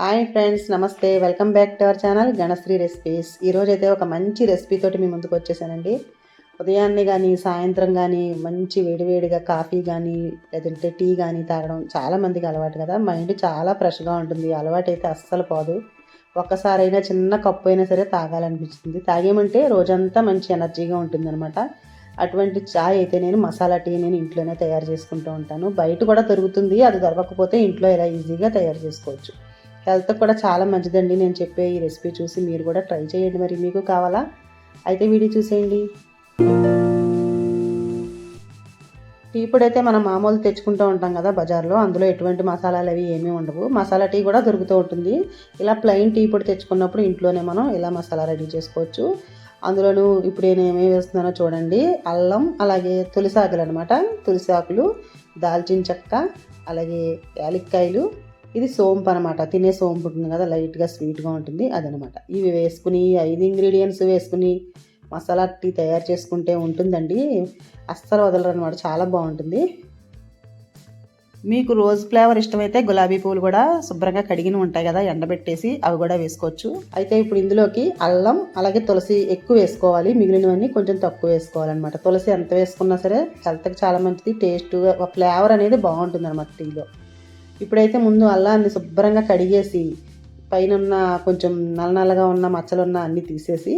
Hi friends నమస్తే. Welcome back to our channel Ganashri recipes. ఈరోజు అయితే ఒక మంచి రెసిపీ తోటి మీ ముందుకు వచ్చేసానండి. ఉదయాన్నే కానీ సాయంత్రం కానీ మంచి వేడివేడిగా కాఫీ కానీ లేదంటే టీ కానీ తాగడం చాలా మందికి అలవాటు కదా. మైండ్ చాలా ఫ్రెష్గా ఉంటుంది. అలవాటు అయితే అస్సలు పోదు. ఒక్కసారైనా చిన్న కప్పు అయినా సరే తాగాలనిపిస్తుంది. తాగేమంటే రోజంతా మంచి ఎనర్జీగా ఉంటుంది అటువంటి చాయ్ అయితే నేను మసాలా టీ నేను ఇంట్లోనే తయారు చేసుకుంటూ ఉంటాను. బయట కూడా దొరుకుతుంది. అది దొరకకపోతే ఇంట్లో ఇలా ఈజీగా తయారు చేసుకోవచ్చు. హెల్త్ కూడా చాలా మంచిదండి. నేను చెప్పే ఈ రెసిపీ చూసి మీరు కూడా ట్రై చేయండి. మరి మీకు కావాలా? అయితే వీడియో చూసేయండి. టీ పొడి అయితే మనం మామూలు తెచ్చుకుంటూ ఉంటాం కదా బజార్లో. అందులో ఎటువంటి మసాలాలు అవి ఏమీ ఉండవు. మసాలా టీ కూడా దొరుకుతూ ఉంటుంది. ఇలా ప్లెయిన్ టీ పొడి తెచ్చుకున్నప్పుడు ఇంట్లోనే మనం ఇలా మసాలా రెడీ చేసుకోవచ్చు. అందులోనూ ఇప్పుడు నేను ఏమేమి వేస్తున్నానో చూడండి. అల్లం అలాగే తులసాకులు అనమాట తులసాకులు దాల్చిన చెక్క అలాగే యాలక్కాయలు ఇది సోంపు అనమాట తినే సోంపు ఉంటుంది కదా లైట్గా స్వీట్గా ఉంటుంది అదనమాట ఇవి వేసుకుని ఐదు ఇంగ్రీడియంట్స్ వేసుకుని మసాలా టీ తయారు చేసుకుంటే ఉంటుందండి. అస్సలు వదలరు అనమాట చాలా బాగుంటుంది. మీకు రోజ్ ఫ్లేవర్ ఇష్టమైతే గులాబీ పువ్వులు కూడా శుభ్రంగా కడిగిన ఉంటాయి కదా ఎండబెట్టేసి అవి కూడా వేసుకోవచ్చు. అయితే ఇప్పుడు ఇందులోకి అల్లం అలాగే తులసి ఎక్కువ వేసుకోవాలి. మిగిలినవన్నీ కొంచెం తక్కువ వేసుకోవాలన్నమాట. తులసి ఎంత వేసుకున్నా సరే హెల్త్కి చాలా మంచిది. టేస్ట్ ఫ్లేవర్ అనేది బాగుంటుంది అనమాట టీలో. ఇప్పుడైతే ముందు అల్లాన్ని శుభ్రంగా కడిగేసి పైన ఉన్న కొంచెం నల్ల నల్లగా ఉన్న మచ్చలు ఉన్న అన్నీ తీసేసి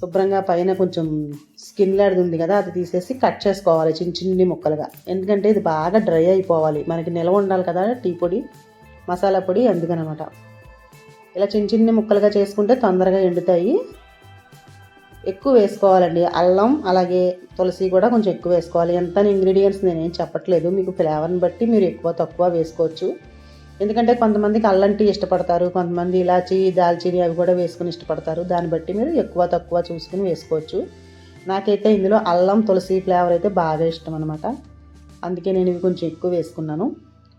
శుభ్రంగా పైన కొంచెం స్కిన్ లాంటిది ఉంది కదా అది తీసేసి కట్ చేసుకోవాలి చిన్న చిన్ని ముక్కలుగా. ఎందుకంటే ఇది బాగా డ్రై అయిపోవాలి. మనకి నిల్వ ఉండాలి కదా టీ పొడి మసాలా పొడి అందుకనమాట. ఇలా చిన్న చిన్ని ముక్కలుగా చేసుకుంటే తొందరగా ఎండుతాయి. ఎక్కువ వేసుకోవాలండి. అల్లం అలాగే తులసి కూడా కొంచెం ఎక్కువ వేసుకోవాలి. ఎంత ఇంగ్రీడియంట్స్ నేనేం చెప్పట్లేదు. మీకు ఫ్లేవర్ని బట్టి మీరు ఎక్కువ తక్కువ వేసుకోవచ్చు. ఎందుకంటే కొంతమందికి అల్లం టీ ఇష్టపడతారు. కొంతమంది ఇలాచి దాల్చిని అవి కూడా వేసుకుని ఇష్టపడతారు. దాన్ని బట్టి మీరు ఎక్కువ తక్కువ చూసుకుని వేసుకోవచ్చు. నాకైతే ఇందులో అల్లం తులసి ఫ్లేవర్ అయితే బాగా ఇష్టం అనమాట అందుకే నేను ఇవి కొంచెం ఎక్కువ వేసుకున్నాను.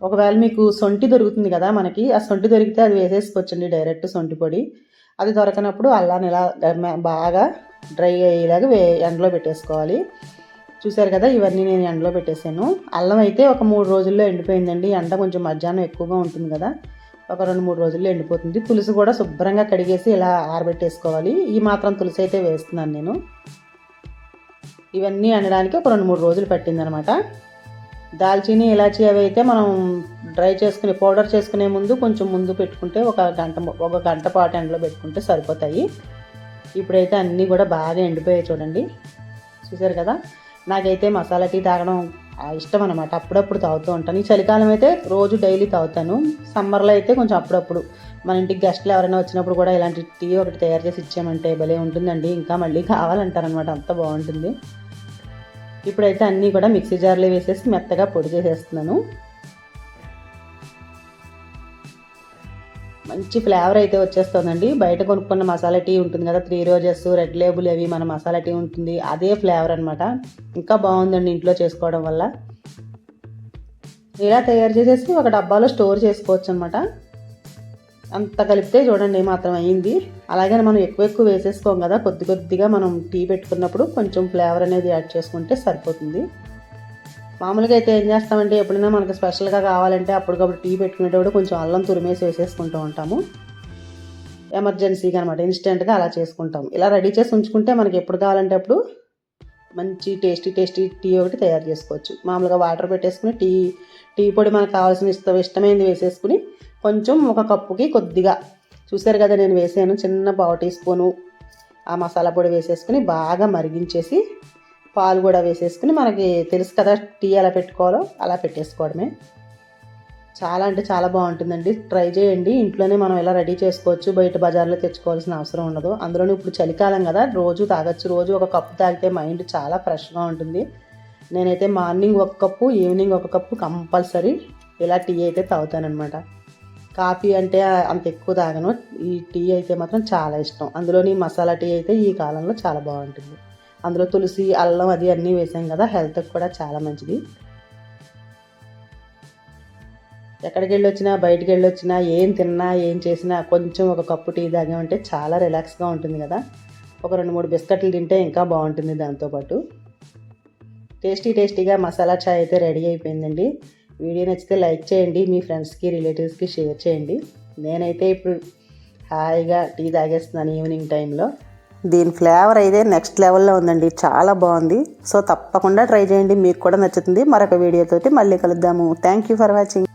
ఒకవేళ మీకు సొంటి దొరుకుతుంది కదా మనకి ఆ సొంటి దొరికితే అది వేసేసుకోవచ్చండి డైరెక్ట్ సొంటి పొడి. అది దొరకనప్పుడు అల్లాన్ని ఇలా బాగా డ్రై అయ్యేలాగా వే ఎండలో పెట్టేసుకోవాలి. చూసారు కదా ఇవన్నీ నేను ఎండలో పెట్టేశాను. అల్లం అయితే ఒక మూడు రోజుల్లో ఎండిపోయిందండి. ఎండ కొంచెం మధ్యాహ్నం ఎక్కువగా ఉంటుంది కదా ఒక రెండు మూడు రోజుల్లో ఎండిపోతుంది. తులసి కూడా శుభ్రంగా కడిగేసి ఇలా ఆరబెట్టేసుకోవాలి. ఈ మాత్రం తులసి అయితే వేస్తున్నాను నేను. ఇవన్నీ ఎండడానికి ఒక రెండు మూడు రోజులు పట్టిందనమాట. దాల్చిని ఇలాచి అవి అయితే మనం డ్రై చేసుకుని పౌడర్ చేసుకునే ముందు కొంచెం ముందు పెట్టుకుంటే ఒక గంట ఒక గంట పాటు ఎండలో పెట్టుకుంటే సరిపోతాయి. ఇప్పుడైతే అన్నీ కూడా బాగా ఎండిపోయాయి చూడండి. చూసారు కదా? నాకైతే మసాలా టీ తాగడం ఇష్టం అనమాట అప్పుడప్పుడు తాగుతూ ఉంటాను. ఈ చలికాలం అయితే రోజు డైలీ తాగుతాను. సమ్మర్లో అయితే కొంచెం అప్పుడప్పుడు. మన ఇంటికి గెస్ట్లు ఎవరైనా వచ్చినప్పుడు కూడా ఇలాంటి టీ ఒకటి తయారు చేసి ఇచ్చామంటే భలే ఉంటుందండి. ఇంకా మళ్ళీ కావాలంటారనమాట అంత బాగుంటుంది. ఇప్పుడైతే అన్నీ కూడా మిక్సీ జార్లో వేసేసి మెత్తగా పొడి చేసేస్తున్నాను. మంచి ఫ్లేవర్ అయితే వచ్చేస్తుందండి. బయట కొనుక్కున్న మసాలా టీ ఉంటుంది కదా త్రీ రోజెస్ రెడ్ లేబుల్ అవి మన మసాలా టీ ఉంటుంది. అదే ఫ్లేవర్ అనమాట ఇంకా బాగుందండి ఇంట్లో చేసుకోవడం వల్ల. ఇలా తయారు చేసేసి ఒక డబ్బాలో స్టోర్ చేసుకోవచ్చు అనమాట అంత కలిపితే చూడండి మాత్రం అయ్యింది. అలాగే మనం ఎక్కువ ఎక్కువ వేసేసుకోం కదా కొద్ది కొద్దిగా మనం టీ పెట్టుకున్నప్పుడు కొంచెం ఫ్లేవర్ అనేది యాడ్ చేసుకుంటే సరిపోతుంది. మామూలుగా అయితే ఏం చేస్తామంటే ఎప్పుడైనా మనకు స్పెషల్గా కావాలంటే అప్పటికప్పుడు టీ పెట్టుకునేటప్పుడు కొంచెం అల్లం తురిమేసి వేసేసుకుంటూ ఉంటాము. ఎమర్జెన్సీగా అనమాట ఇన్స్టెంట్గా అలా చేసుకుంటాం. ఇలా రెడీ చేసి ఉంచుకుంటే మనకి ఎప్పుడు కావాలంటే అప్పుడు మంచి టేస్టీ టేస్టీ టీ ఒకటి తయారు చేసుకోవచ్చు. మామూలుగా వాటర్ పెట్టేసుకుని టీ టీ పొడి మనకు కావాల్సిన ఇష్టం ఇష్టమైనది వేసేసుకుని కొంచెం ఒక కప్పుకి కొద్దిగా. చూసారు కదా నేను వేసాను చిన్న పావు టీ స్పూను. ఆ మసాలా పొడి వేసేసుకుని బాగా మరిగించేసి పాలు కూడా వేసేసుకుని మనకి తెలుసు కదా టీ ఎలా పెట్టుకోవాలో అలా పెట్టేసుకోవడమే. చాలా అంటే చాలా బాగుంటుందండి. ట్రై చేయండి. ఇంట్లోనే మనం ఎలా రెడీ చేసుకోవచ్చు బయట బజార్లో తెచ్చుకోవాల్సిన అవసరం ఉండదు. అందులోనే ఇప్పుడు చలికాలం కదా రోజు తాగొచ్చు. రోజు ఒక కప్పు తాగితే మైండ్ చాలా ఫ్రెష్గా ఉంటుంది. నేనైతే మార్నింగ్ ఒక కప్పు ఈవినింగ్ ఒక కప్పు కంపల్సరీ ఇలా టీ అయితే తాగుతానమాట కాఫీ అంటే అంత ఎక్కువ తాగను. ఈ టీ అయితే మాత్రం చాలా ఇష్టం. అందులోని మసాలా టీ అయితే ఈ కాలంలో చాలా బాగుంటుంది. అందులో తులసి అల్లం అది అన్నీ వేసాం కదా హెల్త్కి కూడా చాలా మంచిది. ఎక్కడికి వెళ్ళి వచ్చినా బయటికి వెళ్ళి వచ్చినా ఏం తిన్నా ఏం చేసినా కొంచెం ఒక కప్పు టీ తాగామంటే చాలా రిలాక్స్గా ఉంటుంది కదా. ఒక రెండు మూడు బిస్కెట్లు తింటే ఇంకా బాగుంటుంది దాంతోపాటు టేస్టీ టేస్టీగా మసాలా చాయ్ అయితే రెడీ అయిపోయిందండి. వీడియో నచ్చితే లైక్ చేయండి మీ ఫ్రెండ్స్కి రిలేటివ్స్కి షేర్ చేయండి. నేనైతే ఇప్పుడు హాయిగా టీ తాగేస్తున్నాను ఈవినింగ్ టైంలో. దీని ఫ్లేవర్ అయితే నెక్స్ట్ లెవెల్లో ఉందండి. చాలా బాగుంది. సో తప్పకుండా ట్రై చేయండి. మీకు కూడా నచ్చుతుంది. మరొక వీడియోతోటి మళ్ళీ కలుద్దాము. Thank you for watching